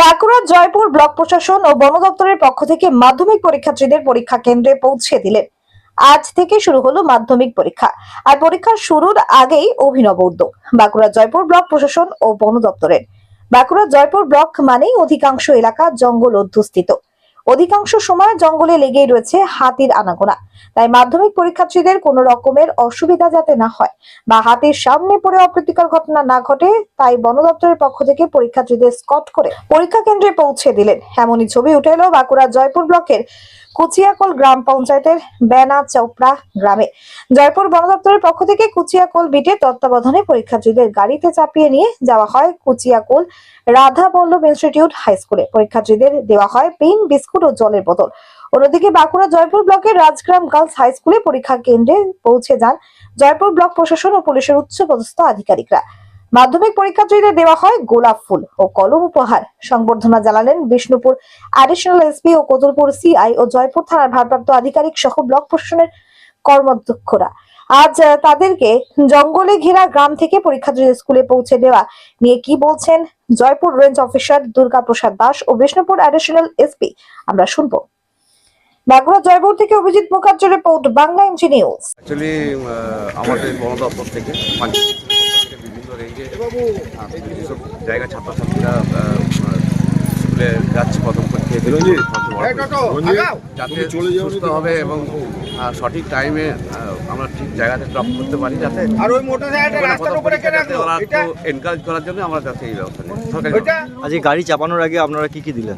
বাঁকুড়ার জয়পুর ব্লক প্রশাসন ও বন দপ্তরের পক্ষ থেকে মাধ্যমিক পরীক্ষার্থীদের পরীক্ষা কেন্দ্রে পৌঁছে দিলেন। আজ থেকে শুরু হলো মাধ্যমিক পরীক্ষা। আর পরীক্ষার শুরুর আগেই অভিনব উদ্যোগ, বাঁকুড়া জয়পুর ব্লক প্রশাসন ও বন দপ্তরের। বাঁকুড়া জয়পুর ব্লক মানেই অধিকাংশ এলাকা জঙ্গল অধ্যুষিত। অধিকাংশ সময় জঙ্গলে লেগেই রয়েছে হাতির আনাগোনা। তাই মাধ্যমিক পরীক্ষার্থীদের কোনো রকমের অসুবিধা যাতে না হয় বা হাতির সামনে পড়ে অপ্রীতিকর ঘটনা না ঘটে, তাই বন দপ্তরের পক্ষ থেকে পরীক্ষার্থীদের স্কট করে পরীক্ষা কেন্দ্রে পৌঁছে দিলেন। এমনই ছবি উঠে এলো বাঁকুড়া জয়পুর ব্লকের কুচিয়াকোল গ্রাম পঞ্চায়েতের বেনা চোপড়া গ্রামে। জয়পুর বন দপ্তরের পক্ষ থেকে কুচিয়াকোল বিটে তত্ত্বাবধানে পরীক্ষার্থীদের গাড়িতে চাপিয়ে নিয়ে যাওয়া হয় কুচিয়াকোল রাধা বল্লভ ইনস্টিটিউট হাই স্কুলে। পরীক্ষার্থীদের দেওয়া হয় পেন, বিস্কুট ও জলের বোতল। অন্যদিকে বাঁকুড়া জয়পুর ব্লকের রাজগ্রাম গার্লস হাই স্কুলে পরীক্ষা কেন্দ্রে পৌঁছে যান জয়পুর ব্লক প্রশাসন ও পুলিশের উচ্চপদস্থ আধিকারিকরা। মাধ্যমিক পরীক্ষার্থীদের দেওয়া হয় গোলাপ ফুল ও কলম উপহার। সংবর্ধনা জানালেন বিষ্ণুপুর অ্যাডিশনাল এসপি ও কতুলপুর সিআই ও জয়পুর থানার ভারপ্রাপ্ত আধিকারিক সহ ব্লক প্রশাসনের কর্মাধ্যক্ষরা। আজ তাদেরকে জঙ্গলে ঘেরা গ্রাম থেকে পরীক্ষার্থীদের স্কুলে পৌঁছে দেওয়া নিয়ে কি বলছেন জয়পুর রেঞ্জ অফিসার দুর্গা প্রসাদ দাস ও বিষ্ণুপুর অ্যাডিশনাল এসপি আমরা শুনব। বাঁকুড়া জয়পুর থেকে Abhijit Mukherjee report Bangla news actually আমাদের বন দপ্তর থেকে পঞ্চায়েত থেকে বিভিন্ন রেঞ্জে আহ, যেসব জায়গা ছাত্রছাত্রীরা আহ, স্কুলে যাচ্ছে প্রথম দিল যাতে এবং সঠিক টাইমে আমরা ঠিক জায়গাতে ড্রপ করতে পারি যাতে আর ওই এনকারেজ করার জন্য আমরা যাতে এই ব্যবস্থা নিই। আজকে গাড়ি চাপানোর আগে আপনারা কি কি দিলেন?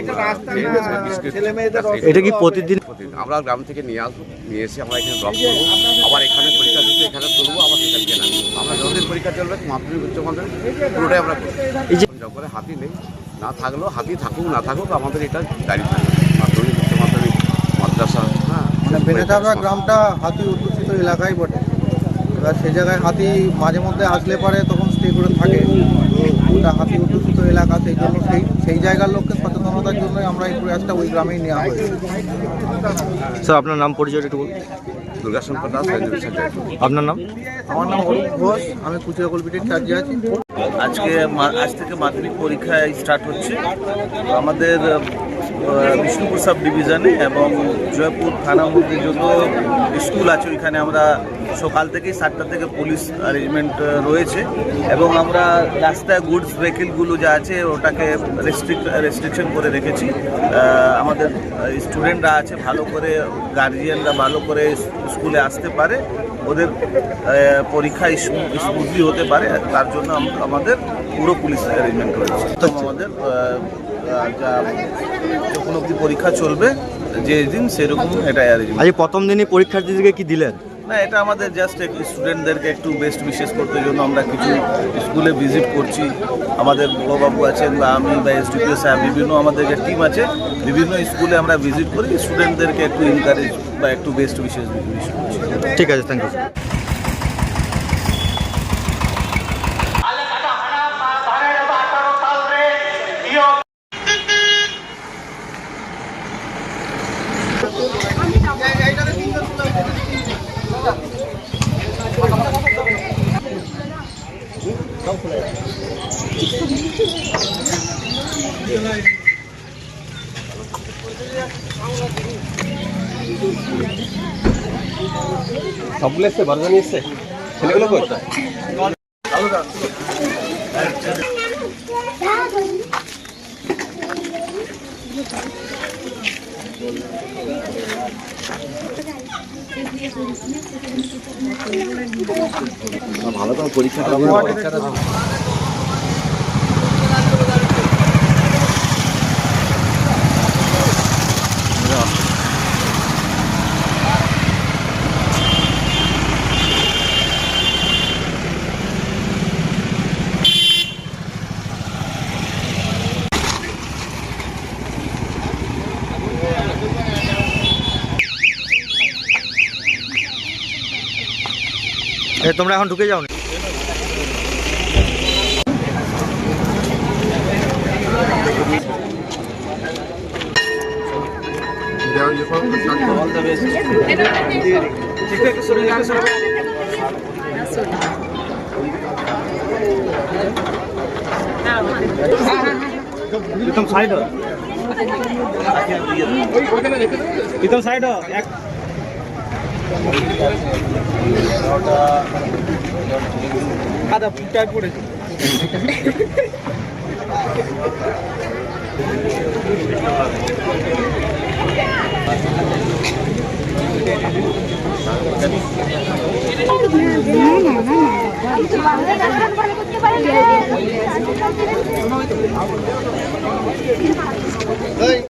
এটা রাস্তা এই না বিস্কিট, ছেলে মেয়েদের এই- এটা কি প্রতিদিন প্রতিদিন। আমরা গ্রাম থেকে নিয়ে আসব নিয়ে এসে আমরা এখানে ড্রপ করব। আবার এখানে পরীক্ষা দিতে এখানে করব আবার সেখান থেকে নামবো আমরা যতদিন পরীক্ষা চলবে মাধ্যমিক উচ্চ মাধ্যমিক পুরোটাই আমরা এই যে- হাতি নেই না থাকলেও হাতি থাকুক না থাকুক আমাদের এটা জারি থাকবে মাধ্যমিক উচ্চ মাধ্যমিক মাদ্রাসা হ্যাঁ মানে গ্রামটা হাতি অধ্যুষিত এলাকাই বটে। এবার সেই জায়গায় হাতি মাঝে মধ্যে আসলে পারে তখন স্টে করে থাকে। ওটা হাতি অধ্যুষিত এলাকা সেই জন্য সেই সেই জায়গার লোককে সচেতনতার জন্যই আমরা এই প্রয়াসটা ওই গ্রামেই নেওয়া হয়েছে। স্যার আপনার নাম পরিচয় একটু বলুন। দুর্গাশঙ্কর দাস আপনার নাম? আমার নাম অরূপ ঘোষ আমি কুচিয়া কলপিটির চার্জে আছি। আজকে আজ থেকে মাধ্যমিক পরীক্ষা স্টার্ট হচ্ছে। আমাদের বিষ্ণুপুর সাব ডিভিশনে এবং জয়পুর থানা মধ্যে যত স্কুল আছে ওইখানে আমরা সকাল থেকেই সাতটা থেকে পুলিশ অ্যারেঞ্জমেন্ট রয়েছে এবং আমরা রাস্তায় গুডস ভেহিকেলগুলো যা আছে ওটাকে রেস্ট্রিক্ট রেস্ট্রিকশন করে রেখেছি। আমাদের স্টুডেন্টরা আছে, ভালো করে গার্জিয়ানরা ভালো করে স্কুলে আসতে পারে। ওদের পরীক্ষা স্মুথলি হতে পারে। তার জন্য আমাদের পুরো পুলিশ অ্যারেঞ্জমেন্ট রয়েছে। আমাদের যখন অবধি পরীক্ষা চলবে যেদিন সেরকম এটা অ্যারেঞ্জমেন্ট প্রথম দিনই পরীক্ষার্থীদেরকে কি দিলেন? না, এটা আমাদের জাস্ট স্টুডেন্টদেরকে একটু বেস্ট বিশেষ করতে জন্য আমরা কিছু স্কুলে ভিজিট করছি। আমাদের বড়বাবু আছেন বা আমি বা এসডিপিও স্যার, বিভিন্ন আমাদের যে টিম আছে, বিভিন্ন স্কুলে আমরা ভিজিট করি। স্টুডেন্টদেরকে একটু এনকারেজ বা একটু বেস্ট বিশেষ ঠিক আছে থ্যাংক ইউ সবগুলো এসছে বারোজন এসছে ছেলেগুলো কই? ভালো করে পরীক্ষাটা তোমরা এখন ঢুকে যাও না প্রীতম সাইড। প্রীতম সাইড। এক আদা ফুটায় পড়েছে Hey!